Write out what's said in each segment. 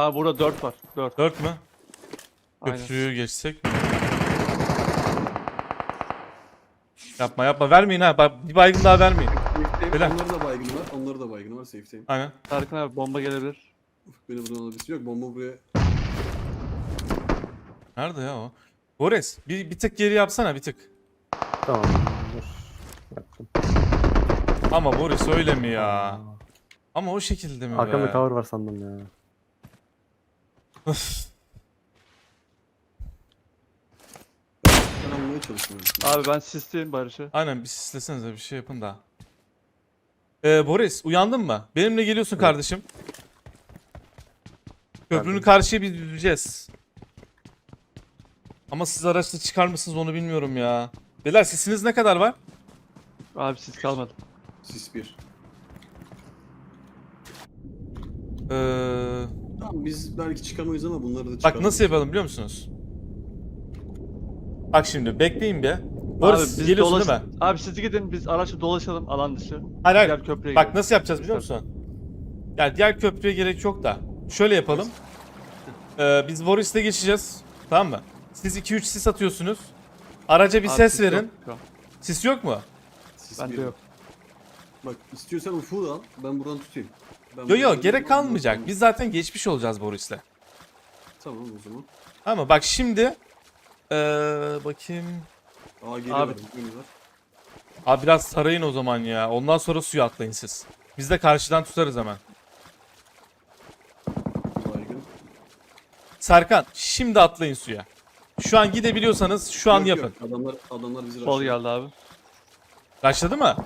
Abi burada 4 var. 4. 4 mü? Aynen. Köprüyü geçsek. Yapma yapma vermeyin ha. Bak bir baygın daha vermeyin. Safe'teyim. Beyler. Onları da baygını var. Onları da baygını var. Safe'teyim. Aynen. Tarkan abi bomba gelebilir. Beni buradan alabilirsin. Yok bomba buraya. Nerede ya o? Boris bir, bir tık geri yapsana bir tık. Tamam. Dur. Yaptım. Ama Boris öyle mi ya? Ama o şekilde mi Arkamda be? cover var sandım ya. Öf. Ben almaya çalışıyorum. Abi ben sisteyim Barış'ı. Aynen bir sislesenize bir şey yapın da. Ee, Boris uyandın mı? Benimle geliyorsun kardeşim. Köprünün Geldim. karşıya bir düzeceğiz. Ama siz araçla çıkar mısınız onu bilmiyorum ya. Beyler sesiniz ne kadar var? Abi sis kalmadı. Sis 1. Ee, Tamam biz belki çıkamayız ama bunları da bak çıkarırız. nasıl yapalım biliyor musunuz? Bak şimdi bekleyin bir. Boris abi biz geliyorsun dolaş- değil mi? Abi siz gidin biz araçla dolaşalım alan dışı. Hayır hayır. Diğer köprüye Bak gidelim. nasıl yapacağız biliyor musun? Yani diğer köprüye gerek yok da. Şöyle yapalım. Ee, biz Boris'le geçeceğiz. Tamam mı? Siz 2-3 sis atıyorsunuz. Araca bir Abi ses sis verin. yok şu an. Sis yok mu? Sis Bende yok. Bak istiyorsan Ufuk'u da al. Ben buradan tutayım. Ben Yo yo gerek kalmayacak. Biz zaten geçmiş olacağız Boris'le. Tamam o zaman. Ama bak şimdi ee, bakayım. Aa geliyorlar. Abi. Geliyorlar. Abi biraz sarayın o zaman ya. Ondan sonra suya atlayın siz. Biz de karşıdan tutarız hemen. Baygın. Serkan şimdi atlayın suya. Şu an gidebiliyorsanız şu an Yok, yapın. yok, Adamlar, adamlar bizi Sol rushlıyor. geldi abi. Başladı mı?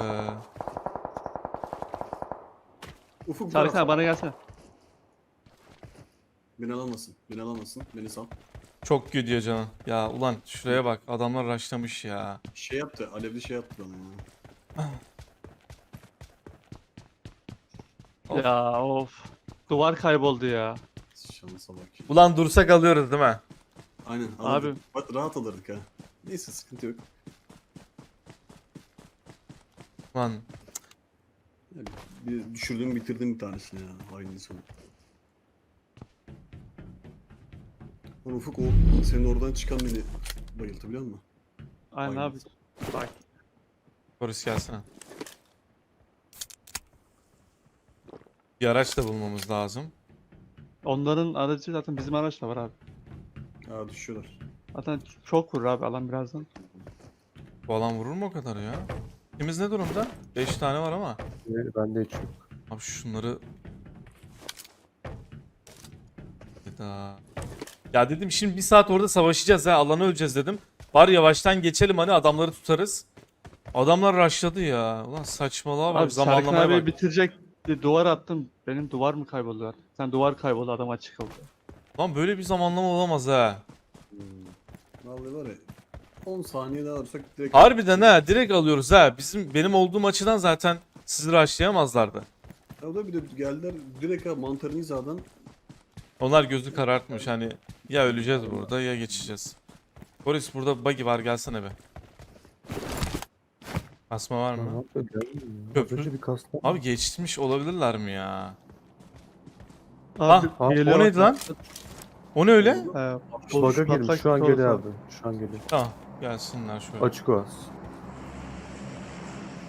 Ee, Ufuk bırak. abi bana gelsene. Beni alamasın. Beni alamasın. Beni sal. çok gidiyor canım. Ya ulan şuraya bak adamlar raşlamış ya. Şey yaptı. Alevli şey yaptı bana ya. Of. Ya of. Duvar kayboldu ya. Şansa bak. ya. Ulan dursak alıyoruz değil mi? Aynen. Abi. Alırdık. Bak, rahat alırdık ha. Neyse sıkıntı yok. Lan bir düşürdüm bitirdim bir tanesini ya. Aynı sonu. Lan Ufuk o senin oradan çıkan beni bayılttı biliyor musun? Aynen Aynen. abi. Bak. Boris gelsene. Bir araç da bulmamız lazım. Onların aracı zaten bizim araçla var abi. Aa düşüyorlar. Zaten çok vurur abi alan birazdan. Bu alan vurur mu o kadar ya? İkimiz ne durumda? 5 tane var ama. Ee, Bende hiç yok. Abi şunları... Hayda. Ya dedim şimdi bir saat orada savaşacağız ha alanı öleceğiz dedim. Var yavaştan geçelim hani adamları tutarız. Adamlar rushladı ya. Ulan saçmalığa bak Abi Serkan zamanlamaya abi bak. bitirecek diye duvar attım. Benim duvar mı kayboldu artık? Sen duvar kayboldu adam açık oldu. Lan böyle bir zamanlama olamaz ha. Hmm. Vallahi var ya 10 saniye daha alırsak direkt... Harbiden ha direkt alıyoruz ha. Bizim benim olduğum açıdan zaten sizi rushlayamazlardı. Ya o da bir de geldiler direkt ha mantarın hizadan Onlar gözü karartmış hani ya öleceğiz burada ya geçeceğiz. Boris burada buggy var gelsene be. Asma var Ne mı? yapıyor gelmiyor ya. Az Köprü- önce bir kasta. Abi geçmiş olabilirler mi ya? Abi geliyor o neydi bak. lan? O ne öyle? Ee, Bug'a girmiş. Şu an geliyor abi. Şu an geliyor. Tamam gelsinler şöyle. Açık o az.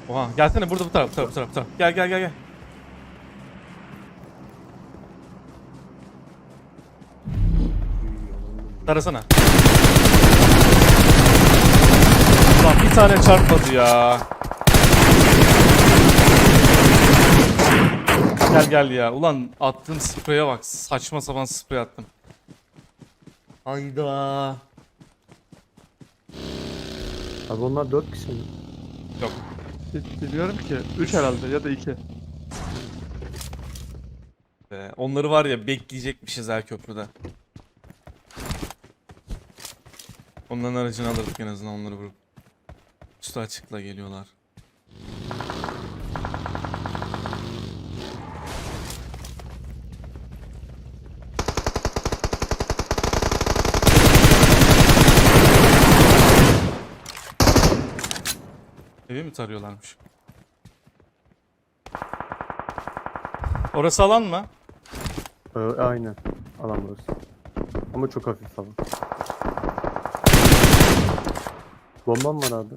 Oha gelsene burada bu taraf bu taraf bu taraf. bu taraf. Gel gel gel gel. Tarasana. Ulan bir tane çarpmadı ya. Gel gel ya. Ulan attığım spreye bak. Saçma sapan sprey attım. Hayda. Abi onlar 4 kişi mi? Yok. Bi- Bilmiyorum ki. 3 herhalde ya da 2. Be, onları var ya bekleyecekmişiz her köprüde. Onların aracını alırdık en azından onları vurup. Üstü açıkla geliyorlar. Evi mi tarıyorlarmış? Orası alan mı? Ee, aynen. Alan burası. Ama çok hafif falan. Bombam var abi.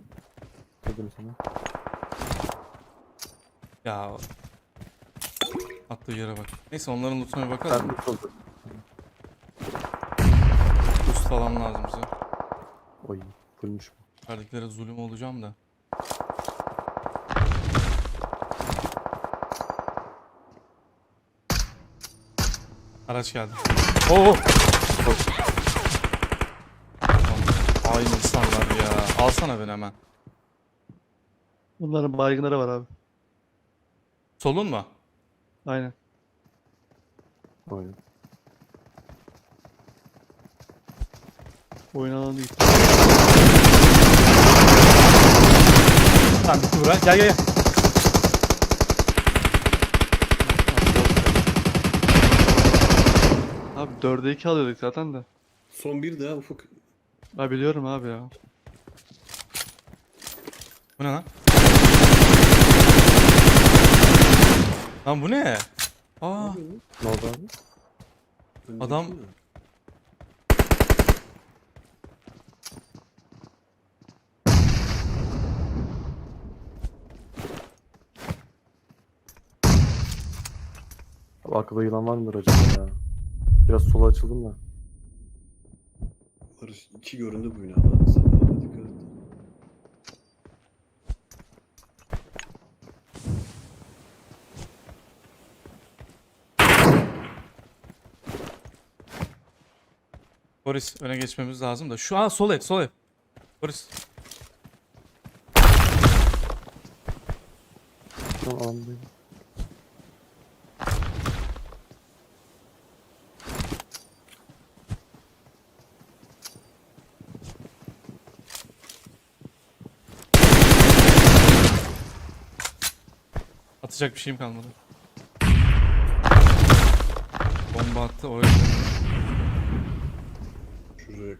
Dedim sana. Ya. Attığı yere bak. Neyse onların lootuna bir bakalım. Ben oldu. Boost falan lazım bize. Oy. Bulmuş mu? Yukarıdakilere zulüm olacağım da. Araç geldi. Oo! Aynı insanlar ya. Alsana beni hemen. Bunların baygınları var abi. Solun mu? Aynen. Oyun. Oyun alanı gitti. Tamam bura. Gel gel gel. Abi 4'e 2 alıyorduk zaten de. Son bir de ha Ufuk. Ben biliyorum abi ya. Bu ne lan? Lan bu ne? Aa, Ne oldu abi? Öndeki Adam- mi? Abi arkada yılan var mıdır acaba ya? Biraz sola açıldım da. Barış iki göründü bu binada. Sen de dikkat et. Boris öne geçmemiz lazım da. Şu an sol et, sol et. Boris. Şu an Atacak bir şeyim kalmadı. Bomba attı o yüzden. Şuraya.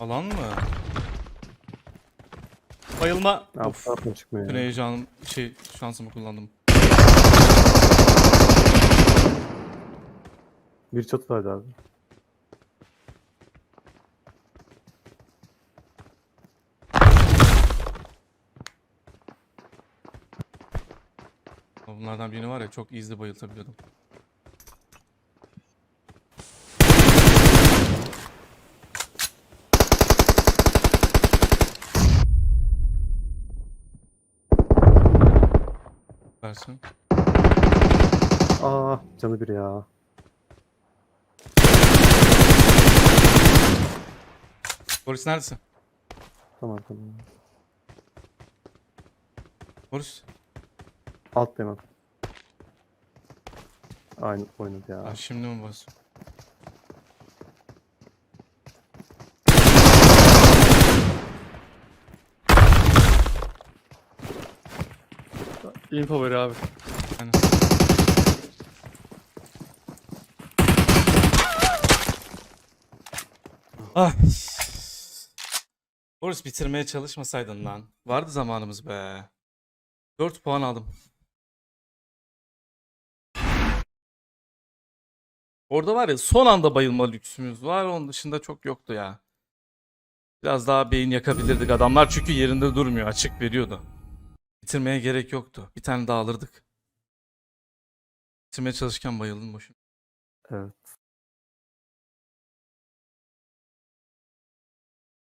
Alan mı? Bayılma. Ya Of. çıkmıyor Bütün heyecanım, şey şansımı kullandım. Bir çatıdaydı abi. Bunlardan birini var ya çok easy bayıltabiliyordum. Versin. Aa canı bir ya. Boris neredesin? Tamam tamam. Boris. Alt demem. Aynı oynadı ya. Ha, şimdi mi Boris? Info ver abi. Aynen. Ah. Boris bitirmeye çalışmasaydın lan. Vardı zamanımız be. 4 puan aldım. Orada var ya son anda bayılma lüksümüz var. Onun dışında çok yoktu ya. Biraz daha beyin yakabilirdik adamlar çünkü yerinde durmuyor. Açık veriyordu. Bitirmeye gerek yoktu. Bir tane daha alırdık. Bitirmeye çalışırken bayıldım boşuna. Evet.